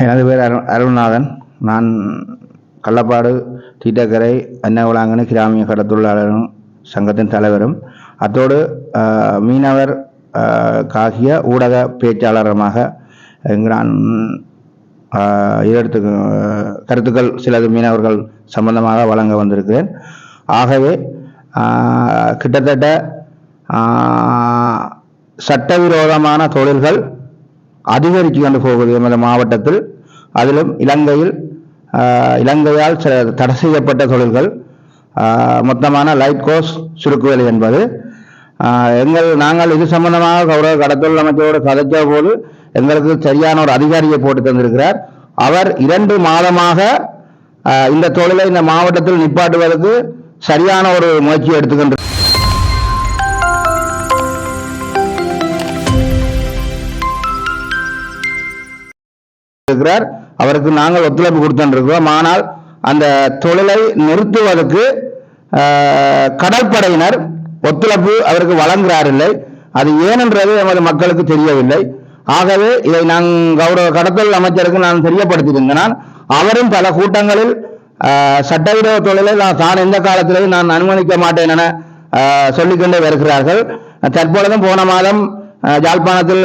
எனது பேர் அரு அருள்நாதன். நான் கள்ளப்பாடு தீட்டக்கரை அன்னகுலாங்கனி கிராமிய கடத்தொழிலாளரும் சங்கத்தின் தலைவரும். அத்தோடு மீனவர் காகிய ஊடக பேச்சாளருமாக நான் ஆஹ், கருத்துக்கள் சிலது மீனவர்கள் சம்பந்தமாக வழங்க வந்திருக்கிறேன். ஆகவே கிட்டத்தட்ட சட்டவிரோதமான தொழில்கள் அதிகரித்து கொண்டு போகுது எமது மாவட்டத்தில். அதிலும் இலங்கையில் இலங்கையால் தடை செய்யப்பட்ட தொழில்கள் மொத்தமான லைட் கோஸ் சுருக்குவேலி என்பது. எங்கள் நாங்கள் இது சம்பந்தமாக கௌரவ கடத்தொழில் அமைச்சரோடு கதைச்ச போது எங்களுக்கு சரியான ஒரு அதிகாரியை போட்டு தந்திருக்கிறார். அவர் இரண்டு மாதமாக இந்த தொழிலை இந்த மாவட்டத்தில் நிப்பாட்டுவதற்கு சரியான ஒரு முயற்சி எடுத்துக்கின்ற இருக்கிறார் அவருக்கு நாங்கள் ஒத்துழைப்பு கொடுத்துருக்கிறோம். ஆனால் அந்த தொழிலை நிறுத்துவதற்கு கடற்படையினர் ஒத்துழைப்பு அவருக்கு வழங்குகிறாரில்லை. அது ஏனென்றது எமது மக்களுக்கு தெரியவில்லை. ஆகவே இதை நான் கௌரவ கடத்தல் அமைச்சருக்கு நான் தெரியப்படுத்தியிருந்தனால் அவரும் பல கூட்டங்களில் ஆஹ், சட்டவிரோத தொழிலை நான் தான் எந்த காலத்திலேயும் நான் அனுமதிக்க மாட்டேன் என சொல்லிக்கொண்டே வருகிறார்கள். தற்பொழுதும் போன மாதம் யாழ்ப்பாணத்தில்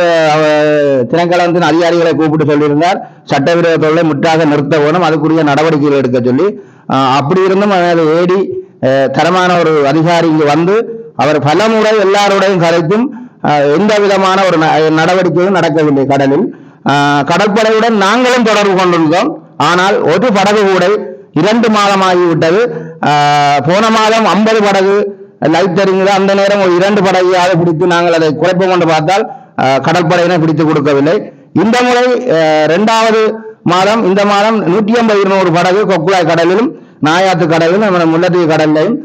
திணைக்களத்தின் அதிகாரிகளை கூப்பிட்டு சொல்லியிருந்தார். சட்டவிரோத தொழிலை முற்றாக நிறுத்த வேணும். அதுக்குரிய நடவடிக்கைகள் எடுக்க சொல்லி அப்படி இருந்தும் அதாவது ஏடி தரமான ஒரு அதிகாரி இங்கு வந்து அவர் பல முறை எல்லாரோடையும் கலைத்தும் எந்த விதமான ஒரு ந- நடவடிக்கையும் நடக்கவில்லை கடலில். கடற்படையுடன் நாங்களும் தொடர்பு கொண்டிருந்தோம். ஆனால் ஒரு படகு கூட இரண்டு மாதமாகிவிட்டது. போன மாதம் ஐம்பது படகு லைட் தெரிஞ்சது அந்த நேரம் ஒரு இரண்டு படகையாக பிடித்து நாங்கள் அதை குறைப்போம் என்று பார்த்தால் கடற்படையினை கடற்படையினர் பிடித்து கொடுக்கவில்லை. இந்த முறை இரண்டாவது மாதம் இந்த மாதம் நூற்றி ஐம்பது இருநூறு படகு கொக்குழாய் கடலிலும் நாயாத்து கடலிலும் நம்ம முல்லத்தீவு கடலிலும்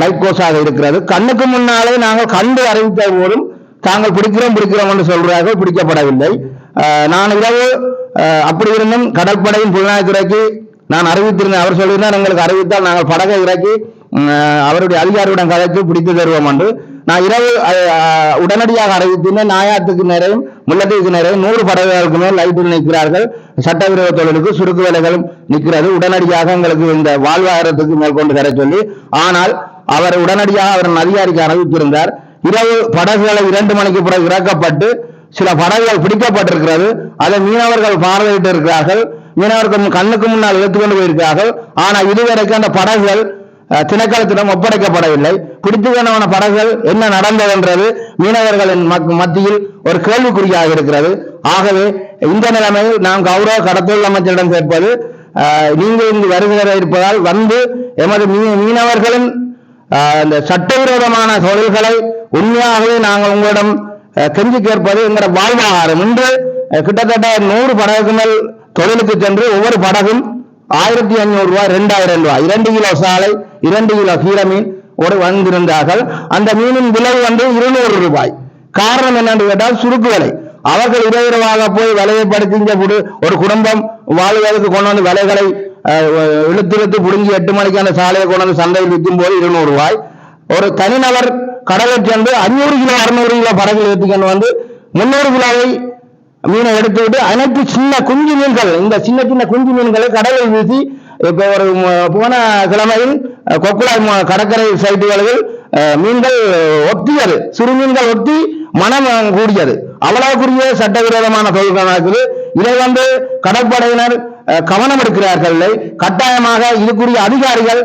லைட் கோஸாக இருக்கிறது. கண்ணுக்கு முன்னாலே நாங்கள் கண்டு அறிவித்த போதும் தாங்கள் பிடிக்கிறோம் பிடிக்கிறோம் என்று சொல்றார்கள் பிடிக்கப்படவில்லை. நான் இரவு அப்படி இருந்தும் கடற்படையின் புலனாய்த்துறைக்கு நான் அறிவித்திருந்தேன். அவர் சொல்லியிருந்தார் எங்களுக்கு அறிவித்தால் நாங்கள் படகை இறக்கி அவருடைய அதிகாரியுடன் கதைத்து பிடித்து தருவோம் என்று. நான் இரவு உடனடியாக அறிவித்தேன் நாயாத்துக்கு நேரையும் முல்லத்தீவுக்கு நேரையும் நூறு படகுகளுக்கு மேல் லைட்டில் நிற்கிறார்கள். சட்டவிரோத தொழிலுக்கு சுருக்கு வேலைகளும் நிற்கிறது. உடனடியாக எங்களுக்கு இந்த வாழ்வாதாரத்துக்கு மேற்கொண்டு தர சொல்லி ஆனால் அவர் உடனடியாக அவர் அதிகாரிக்கு அறிவித்திருந்தார். இரவு படகுகளை இரண்டு மணிக்கு பிறகு இறக்கப்பட்டு சில படகுகள் பிடிக்கப்பட்டிருக்கிறது. அதை மீனவர்கள் பார்வையிட்டு இருக்கிறார்கள் மீனவர்கள் கண்ணுக்கு முன்னால் எடுத்துக்கொண்டு கொண்டு போயிருக்கிறார்கள். ஆனால் இதுவரைக்கும் அந்த படகுகள் திணைக்களத்திடம் ஒப்படைக்கப்படவில்லை. பிடித்து படகுகள் என்ன நடந்ததென்றது மீனவர்களின் மக்- மத்தியில் ஒரு கேள்விக்குறியாக இருக்கிறது. ஆகவே இந்த நிலைமையில் நாம் கௌரவ கடத்தொழில் அமைச்சரிடம் கேட்பது நீங்கள் இங்கு வருகிற இருப்பதால் வந்து எமது மீனவர்களின் இந்த சட்டவிரோதமான தொழில்களை உண்மையாகவே நாங்கள் உங்களிடம் கெஞ்சி கேட்பது எங்களோட வாழ்வாதாரம். இன்று கிட்டத்தட்ட நூறு படகுக்கு மேல் தொழிலுக்கு சென்று ஒவ்வொரு படகும் ஆயிரத்தி ஐநூறு ரூபாய் ரெண்டாயிரம் ரூபாய். இரண்டு கிலோ சாலை இரண்டு கிலோ கீர மீன் ஒரு வந்திருந்தார்கள். அந்த மீனின் விலை வந்து இருநூறு ரூபாய். காரணம் என்னன்னு கேட்டால் சுருக்கு விலை. அவர்கள் இரவிரவாக போய் விலையை படுத்திஞ்ச ஒரு குடும்பம் வாழ்வதற்கு கொண்டு வந்து விலைகளை அஹ், இழுத்து இழுத்து புடுங்கி எட்டு மணிக்கு அந்த சாலையை கொண்டு வந்து சந்தையில் விற்கும் போது இருநூறு ரூபாய். ஒரு தனிநபர் கடலில் சென்று அஞ்சூறு கிலோ அறுநூறு கிலோ படகில் ஏற்றிக்கொண்டு வந்து முன்னூறு கிலோவை மீனை எடுத்துவிட்டு அனைத்து சின்ன குஞ்சு மீன்கள் இந்த சின்ன சின்ன குஞ்சு மீன்களை கடலில் வீசி இப்ப ஒரு போன கிழமையில் அஹ், கொக்குளாய் கடற்கரை சைட்டுகளில் மீன்கள் ஒத்தியது சிறு மீன்கள் ஒத்தி மனம் கூடியது. அவ்வளவுக்குரிய சட்டவிரோதமான தொழில்கள் நடக்குது இதை வந்து கடற்படையினர் கவனம் எடுக்கிறார்கள் கட்டாயமாக இதுக்குரிய அதிகாரிகள்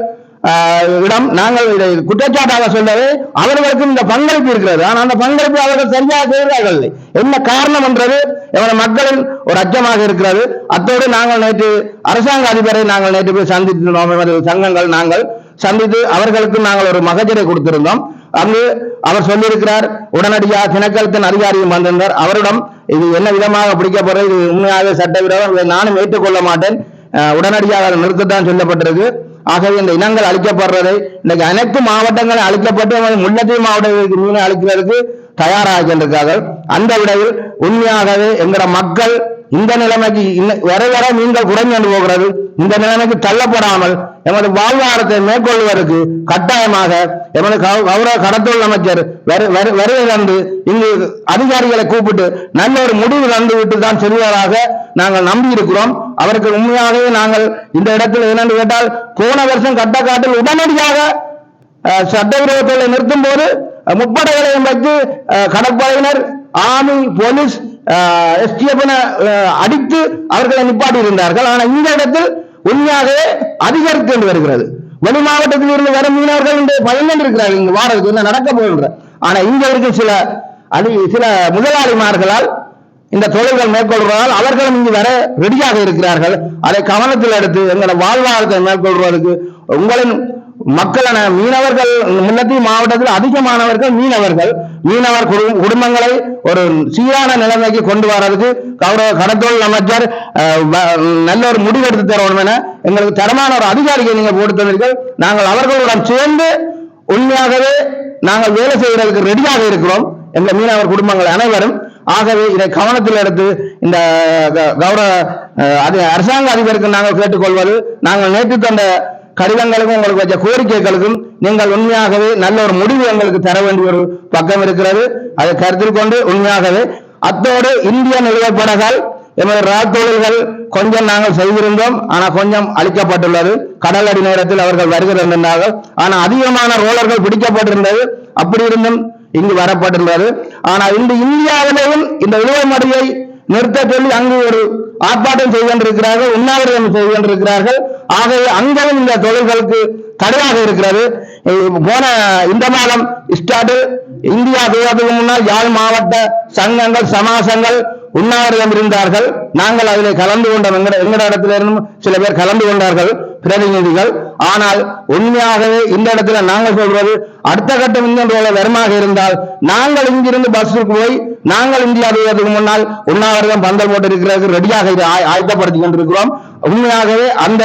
இடம் நாங்கள் இதை குற்றச்சாட்டாக சொல்லவே அவர்களுக்கும் இந்த பங்களிப்பு இருக்கிறது. ஆனால் அந்த பங்களிப்பு அவர்கள் சரியாக செய்கிறார்கள் இல்லை. என்ன காரணம் என்றது? எமது மக்களின் ஒரு அச்சமாக இருக்கிறது. அத்தோடு நாங்கள் நேற்று அரசாங்க அதிபரை நாங்கள் நேற்று போய் சந்தித்திருந்தோம். எமது சங்கங்கள் நாங்கள் சந்தித்து அவர்களுக்கு நாங்கள் ஒரு மகஜரை கொடுத்திருந்தோம். அங்கு அவர் சொல்லியிருக்கிறார் உடனடியாக தினக்கலத்தின் அதிகாரியும் வந்திருந்தார். அவரிடம் இது என்ன விதமாக பிடிக்கப்படுறது இது உண்மையாக சட்டவிரோதம். இதை நானும் ஏற்றுக்கொள்ள மாட்டேன். அஹ் உடனடியாக அதை நிறுத்தத்தான் சொல்லப்பட்டிருக்கு. ஆகவே இந்த இனங்கள் அழிக்கப்படுறதை இன்னைக்கு அனைத்து மாவட்டங்களும் அழிக்கப்பட்டு முல்லத்தீவு மாவட்டங்களுக்கு மீன் அழிக்கிறதுக்கு தயாராக இருக்கார்கள் அந்த விடையில் உண்மையாகவே எங்கட மக்கள் இந்த நிலைமைக்கு வர வர நீங்கள் குறைஞ்சு போகிறது. இந்த நிலைமைக்கு தள்ளப்படாமல் எமது வாழ்வாதாரத்தை மேற்கொள்வதற்கு கட்டாயமாக எமது கௌரவ கடத்தொழில் அமைச்சர் வருகை தந்து இங்கு அதிகாரிகளை கூப்பிட்டு நல்ல ஒரு முடிவு தந்து விட்டு தான் செல்வதாக நாங்கள் நம்பி இருக்கிறோம் அவருக்கு உண்மையாகவே நாங்கள் இந்த இடத்தில் என்னென்று கேட்டால் போன வருஷம் கட்டக்காட்டில் உடனடியாக அஹ், சட்டவிரோத நிறுத்தும் போது முப்படைகளை முப்படைகளையும் வைத்து கடற்படையினர் ஆர்மி போலீஸ் எஸ்டிஎஃப் அடித்து அவர்களை நிப்பாட்டி இருந்தார்கள். ஆனால் இந்த இடத்தில் உண்மையாகவே அதிகரித்து வருகிறது. வெளி மாவட்டத்தில் இருந்து வரும் மீனவர்கள் இன்று பயந்து இருக்கிறார்கள் இங்கு வாரத்துக்கு வந்து நடக்க போகின்ற. ஆனா இங்க இருக்கு சில அடி சில முதலாளிமார்களால் இந்த தொழில்கள் மேற்கொள்வதால் அவர்களும் இங்கு வர ரெடியாக இருக்கிறார்கள். அதை கவனத்தில் எடுத்து எங்களை வாழ்வாதாரத்தை மேற்கொள்வதற்கு உங்களின் மக்களான மீனவர்கள் முன்னத்தி மாவட்டத்தில் அதிகமானவர்கள் மீனவர்கள். மீனவர் குடும்பங்களை ஒரு சீரான நிலைமைக்கு கொண்டு வரதுக்கு கௌரவ கடத்தொழில் அமைச்சர் வ- நல்ல ஒரு முடிவெடுத்து தரணும் என எங்களுக்கு தரமான ஒரு அதிகாரியை நீங்க போட்டு தந்தீர்கள். நாங்கள் அவர்களுடன் சேர்ந்து உண்மையாகவே நாங்கள் வேலை செய்வதற்கு ரெடியாக இருக்கிறோம். எங்கள் மீனவர் குடும்பங்கள் அனைவரும். ஆகவே இதை கவனத்தில் எடுத்து இந்த கௌரவ அது அரசாங்க அதிபருக்கு நாங்கள் கேட்டுக்கொள்வது நாங்கள் நேற்று தந்த கடிதங்களுக்கும் உங்களுக்கு வச்ச கோரிக்கைகளுக்கும் நீங்கள் உண்மையாகவே நல்ல ஒரு முடிவு எங்களுக்கு தர வேண்டிய ஒரு பக்கம் இருக்கிறது. அதை கருத்தில் கொண்டு உண்மையாகவே அத்தோடு இந்திய நிறுவப்படகால் எமது ராத்தொழில்கள் கொஞ்சம் நாங்கள் செய்திருந்தோம். ஆனால் கொஞ்சம் அளிக்கப்பட்டுள்ளது கடல் அடி நேரத்தில் அவர்கள் வருகிறார்கள் ஆனால் அதிகமான ரோலர்கள் பிடிக்கப்பட்டிருந்தது. அப்படி இருந்தும் இங்கு வரப்பட்டிருந்தது. ஆனால் இந்த இந்தியாவிலேயும் இந்த இழுவமடியை நிறுத்த சொல்லி அங்கு ஒரு ஆர்ப்பாட்டம் செய்து கொண்டிருக்கிறார்கள் உண்ணாவிரதம் செய்து கொண்டிருக்கிறார்கள். ஆகவே அங்கும் இந்த தொழில்களுக்கு தடையாக இருக்கிறது. போன இந்த மாதம் ஸ்டார்ட் இந்தியா தூரத்துக்கு முன்னால் யாழ் மாவட்ட சங்கங்கள் சமாசங்கள் உண்ணாவிரதம் இருந்தார்கள். நாங்கள் அதில் கலந்து கொண்டோம் எங்கட எங்கட இடத்துல இருந்தும் சில பேர் கலந்து கொண்டார்கள் பிரதிநிதிகள். ஆனால் உண்மையாகவே இந்த இடத்துல நாங்கள் சொல்றது அடுத்த கட்டம் இன்னும் வருமாக இருந்தால் நாங்கள் இங்கிருந்து பஸ்ஸுக்கு போய் நாங்கள் இந்தியா தூரத்துக்கு முன்னால் உண்ணாவிரதம் பந்தல் போட்டு இருக்கிறதுக்கு ரெடியாக இதை ஆயத்தப்படுத்திக் கொண்டிருக்கிறோம். உண்மையாகவே அந்த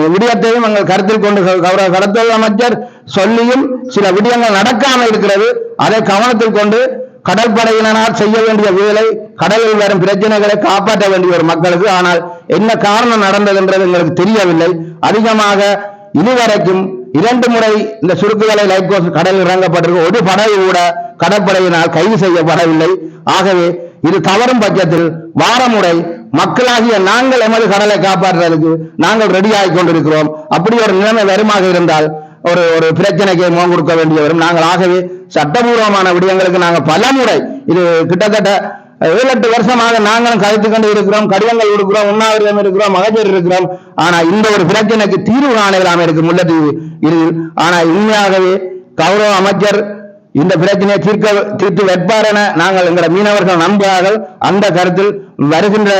விடயத்தையும் நாங்கள் கருத்தில் கொண்டு கௌ- கௌரவ அமைச்சர் சொல்லியும் சில விடயங்கள் நடக்காமல் இருக்கிறது. அதை கவனத்தில் கொண்டு கடற்படையினால் செய்ய வேண்டிய வேலை கடலில் வரும் பிரச்சனைகளை காப்பாற்ற வேண்டிய ஒரு மக்களுக்கு. ஆனால் என்ன காரணம் நடந்தது என்றது எங்களுக்கு தெரியவில்லை. அதிகமாக இதுவரைக்கும் இரண்டு முறை இந்த சுருக்குகளை லைட்கோஸ் கடலில் இறங்கப்பட்டிருக்கு. ஒரு படகு கூட கடற்படையினால் கைது செய்யப்படவில்லை. ஆகவே இது தவறும் பட்சத்தில் வாரமுறை மக்களாகிய நாங்கள் எமது கடலை காப்பாற்றுறதுக்கு நாங்கள் ரெடி ஆகிக் கொண்டிருக்கிறோம். அப்படி ஒரு நிலைமை வருமாக இருந்தால் ஒரு ஒரு பிரச்சனைக்கு முகம் கொடுக்க வேண்டிய வரும். நாங்கள் ஆகவே சட்டபூர்வமான விடயங்களுக்கு நாங்கள் பல முறை இது கிட்டத்தட்ட ஏழு எட்டு வருஷமாக நாங்களும் கதைத்து கொண்டு இருக்கிறோம். கடிதங்கள் இருக்கிறோம் உண்ணாவிரதம் இருக்கிறோம் மகஜர் இருக்கிறோம். ஆனா இந்த ஒரு பிரச்சனைக்கு தீர்வு காண இல்லாமல் இருக்கு முல்லைத்தீவு இது ஆனா உண்மையாகவே கௌரவ அமைச்சர் இந்த பிரச்சனையை தீர்க்க தீர்த்து வைப்பார் என நாங்கள் எங்கள் மீனவர்கள் நம்புகிறார்கள். அந்த கருத்தில் வருகின்ற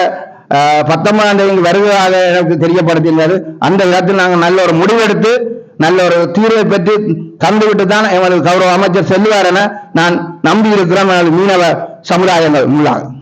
பத்தொன்பதாம் தேதி வருவதாக எனக்கு தெரியப்படுத்தியிருந்தது அந்த விதத்தில் நாங்கள் நல்ல ஒரு முடிவெடுத்து நல்ல ஒரு தீர்வை பெற்று தந்துவிட்டு தான் எமது கௌரவ அமைச்சர் செல்வார் என நான் நம்பி இருக்கிறோம் எனது மீனவ சமுதாயங்கள் உள்ளாகும்